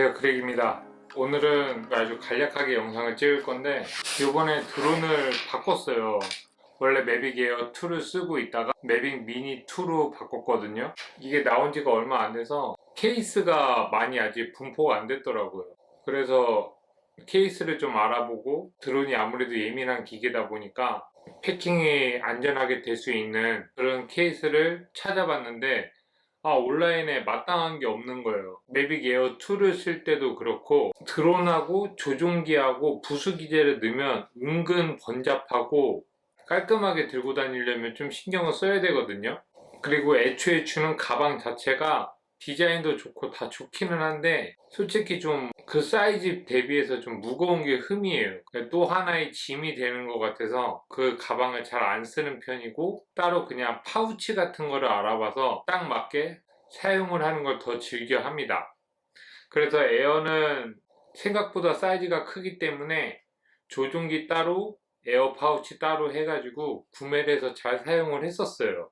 안녕하세요 크랙입니다. 오늘은 아주 간략하게 영상을 찍을 건데 이번에 드론을 바꿨어요. 원래 매빅 에어 2를 쓰고 있다가 매빅 미니 2로 바꿨거든요. 이게 나온 지가 얼마 안 돼서 케이스가 많이 아직 분포가 안 됐더라고요. 그래서 케이스를 좀 알아보고 드론이 아무래도 예민한 기계다 보니까 패킹이 안전하게 될 수 있는 그런 케이스를 찾아봤는데 아, 온라인에 마땅한 게 없는 거예요. 매빅 에어 2를 쓸 때도 그렇고 드론하고 조종기하고 부수기제를 넣으면 은근 번잡하고 깔끔하게 들고 다니려면 좀 신경을 써야 되거든요. 그리고 애초에 주는 가방 자체가 디자인도 좋고 다 좋기는 한데 솔직히 좀 그 사이즈 대비해서 좀 무거운 게 흠이에요. 또 하나의 짐이 되는 것 같아서 그 가방을 잘 안 쓰는 편이고 따로 그냥 파우치 같은 거를 알아봐서 딱 맞게 사용을 하는 걸 더 즐겨 합니다. 그래서 에어는 생각보다 사이즈가 크기 때문에 조종기 따로 에어 파우치 따로 해가지고 구매를 해서 잘 사용을 했었어요.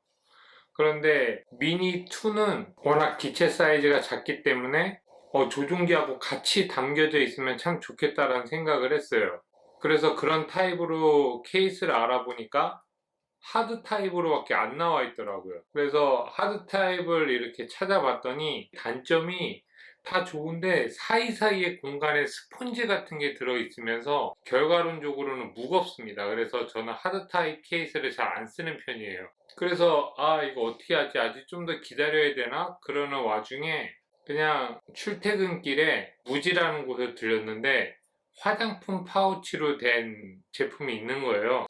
그런데 미니 2는 워낙 기체 사이즈가 작기 때문에 어, 조종기하고 같이 담겨져 있으면 참 좋겠다라는 생각을 했어요. 그래서 그런 타입으로 케이스를 알아보니까 하드 타입으로밖에 안 나와 있더라고요. 그래서 하드 타입을 이렇게 찾아봤더니 단점이 다 좋은데 사이사이에 공간에 스펀지 같은 게 들어있으면서 결과론적으로는 무겁습니다. 그래서 저는 하드 타입 케이스를 잘 안 쓰는 편이에요. 그래서 아 이거 어떻게 하지? 아직 좀 더 기다려야 되나? 그러는 와중에 그냥 출퇴근길에 무지라는 곳에 들렸는데 화장품 파우치로 된 제품이 있는 거예요.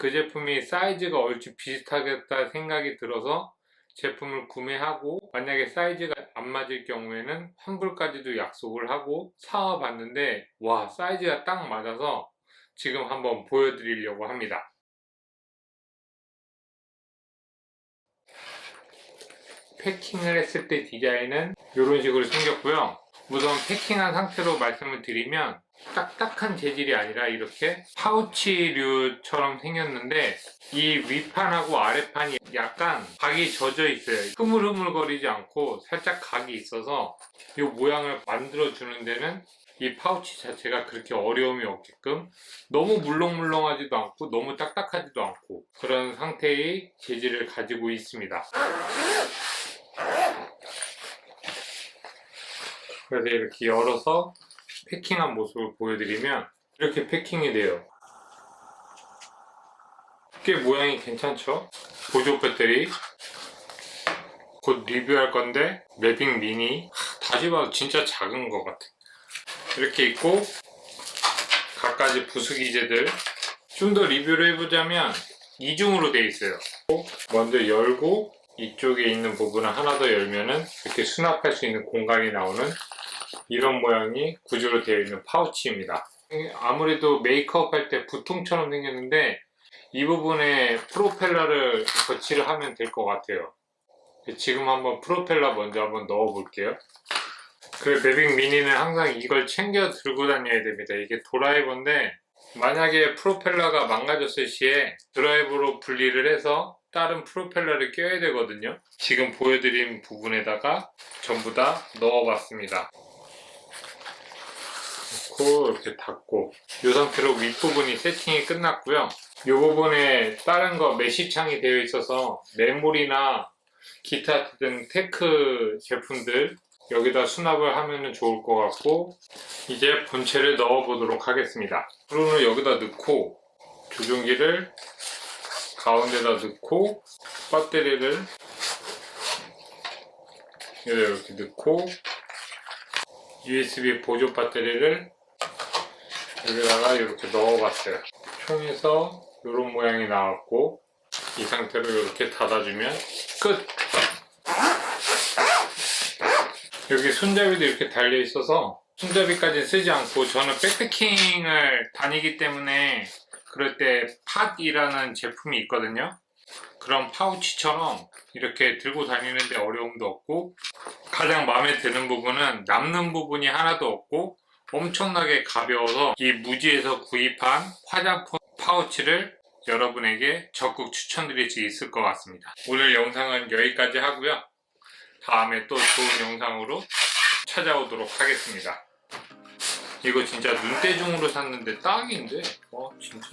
그 제품이 사이즈가 얼추 비슷하겠다 생각이 들어서 제품을 구매하고 만약에 사이즈가 안 맞을 경우에는 환불까지도 약속을 하고 사와 봤는데 와 사이즈가 딱 맞아서 지금 한번 보여드리려고 합니다. 패킹을 했을 때 디자인은 이런 식으로 생겼고요. 우선 패킹한 상태로 말씀을 드리면 딱딱한 재질이 아니라 이렇게 파우치류처럼 생겼는데 이 위판하고 아래판이 약간 각이 젖어 있어요. 흐물흐물거리지 않고 살짝 각이 있어서 이 모양을 만들어 주는 데는 이 파우치 자체가 그렇게 어려움이 없게끔 너무 물렁물렁하지도 않고 너무 딱딱하지도 않고 그런 상태의 재질을 가지고 있습니다. 그래서 이렇게 열어서 패킹한 모습을 보여드리면 이렇게 패킹이 돼요. 꽤 모양이 괜찮죠? 보조 배터리 곧 리뷰할 건데 매빅 미니 하, 다시 봐도 진짜 작은 것 같아. 이렇게 있고 갖가지 부수기제들 좀 더 리뷰를 해보자면 이중으로 되어 있어요. 먼저 열고 이쪽에 있는 부분을 하나 더 열면은 이렇게 수납할 수 있는 공간이 나오는 이런 모양이 구조로 되어 있는 파우치입니다. 아무래도 메이크업 할 때 부통처럼 생겼는데 이 부분에 프로펠러를 거치를 하면 될 것 같아요. 지금 한번 프로펠러 먼저 한번 넣어 볼게요. 그래 매빅 미니는 항상 이걸 챙겨 들고 다녀야 됩니다. 이게 드라이버인데 만약에 프로펠러가 망가졌을 시에 드라이버로 분리를 해서 다른 프로펠러를 껴야 되거든요. 지금 보여드린 부분에다가 전부 다 넣어봤습니다. 넣고 이렇게 닫고 이 상태로 윗부분이 세팅이 끝났고요. 이 부분에 다른 거 메시창이 되어 있어서 메모리나 기타 등 테크 제품들 여기다 수납을 하면 좋을 것 같고 이제 본체를 넣어 보도록 하겠습니다. 드론을 여기다 넣고 조종기를 가운데다 넣고 배터리를 이렇게 넣고 USB 보조 배터리를 여기다가 이렇게 넣어봤어요. 총에서 이런 모양이 나왔고 이 상태로 이렇게 닫아주면 끝! 여기 손잡이도 이렇게 달려 있어서 손잡이까지 쓰지 않고 저는 백패킹을 다니기 때문에 그럴 때 팟이라는 제품이 있거든요. 그런 파우치처럼 이렇게 들고 다니는데 어려움도 없고 가장 마음에 드는 부분은 남는 부분이 하나도 없고 엄청나게 가벼워서 이 무지에서 구입한 화장품 파우치를 여러분에게 적극 추천드릴 수 있을 것 같습니다. 오늘 영상은 여기까지 하고요. 다음에 또 좋은 영상으로 찾아오도록 하겠습니다. 이거 진짜 눈대중으로 샀는데 딱인데? 와 진짜